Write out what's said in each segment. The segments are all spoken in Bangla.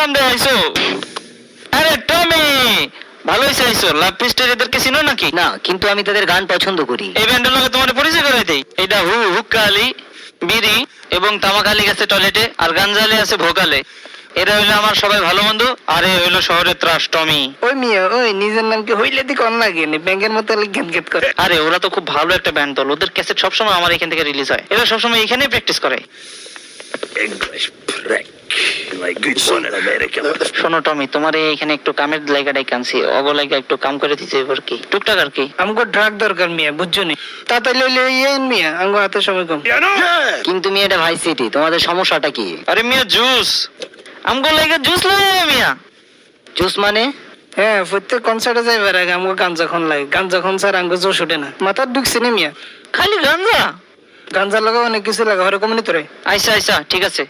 গান দেওয়া আইছো? আরে টমি ভালোই চাইছো লাভ পিস্টের এদেরকে চিনো নাকি? না কিন্তু আমি তাদের গান পছন্দ করি। এই ব্যান্ডের লগে তোমার পরিচয় করে দেই। এটা হু হুক্কা আলী বিড়ি এবং তামাক আলী গেছে টয়লেটে আর গাঞ্জালি আছে ভোকালে এরা হইল আমার সবাই ভালো বন্ধু আর এ হইল শহরের ত্রাস টমি। ওই মিয়া ওই নিজের নামকে হইলে দিকে অন্য লাগে নি ব্যাংকের মতো গেট গেট করে। আরে ওরা তো খুব ভালো একটা ব্যান্ড দল। ওদের ক্যাসেট সবসময় আমার এখান থেকে রিলিজ হয়। এরা সবসময় এখানেই প্র্যাকটিস করে। English prick. Like good son in America. শোনো টমি তোমার এখানে একটু কামের লাইগাটাই কানছি অবলাইগা একটু কাম করে দিতে এবার কি। টুকটাক আর কি। আমাকে ড্রাগ দরকার মিয়া বুঝছ নি? তাড়াতাড়ি লইলে ইয়েন মিয়া হাতে সময় কম. কিন্তু তুমি এটা ভাই সিটি তোমাদের সমস্যাটা কি? আরে মিয়া জুস। আমগো লাইগা জুস লই মিয়া। জুস মানে? হ্যাঁ প্রত্যেক কনসার্টে যাইবার আগে আমাকে গাঞ্জা খন লাগে। গাঞ্জা খন স্যার জোশ ওঠে না। মাথার ঢুকছে নি মিয়া? খালি গাঞ্জা? গাঞ্জার লগে অনেক কিছু লাগে হরে কমনি তোরে। আইসা আইসা ঠিক আছে।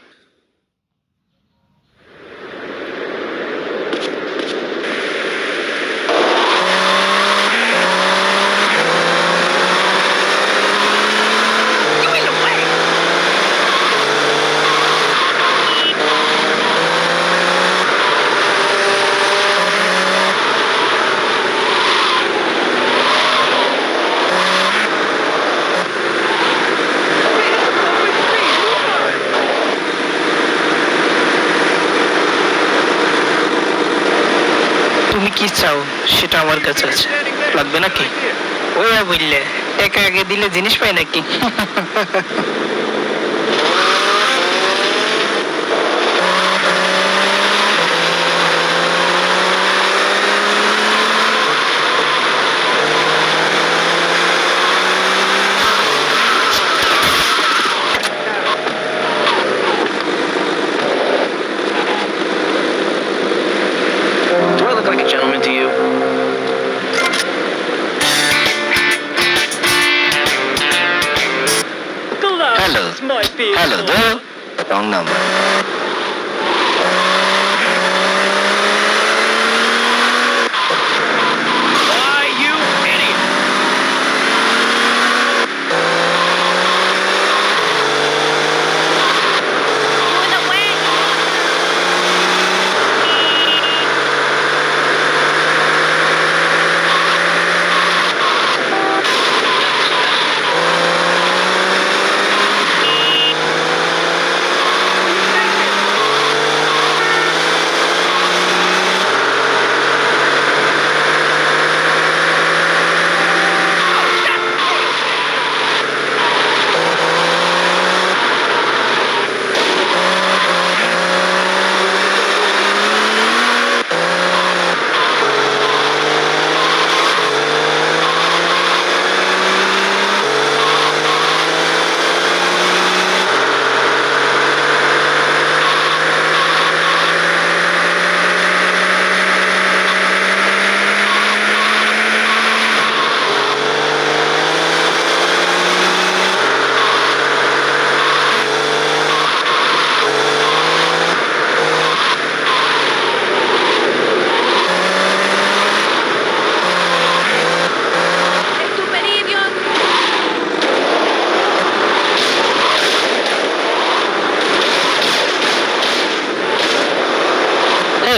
তুমি কি চাও সেটা আমার কাছে আছে। লাগবে নাকি? ওয়া বললে একা আগে দিলে জিনিস পাই নাকি? Hello. Hello, though. Wrong number.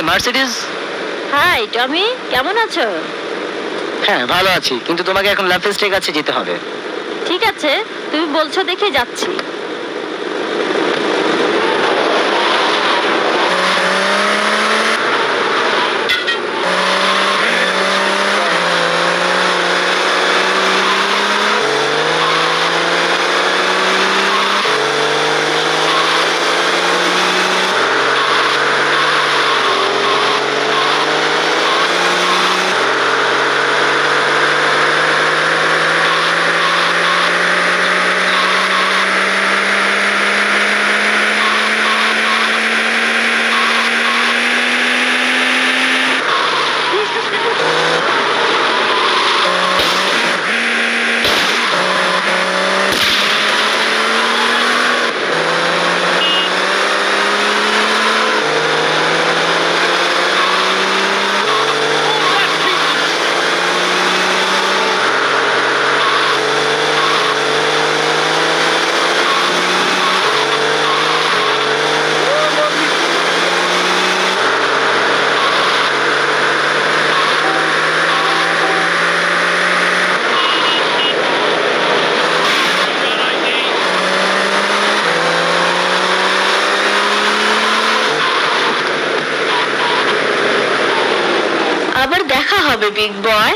Mercedes hi Tommy কেমন আছো? হ্যাঁ ভালো আছি। কিন্তু তোমাকে এখন লাফেস্টের কাছে যেতে হবে। ঠিক আছে তুমি বলছো দেখে যাচ্ছি। হবে বিগ বয়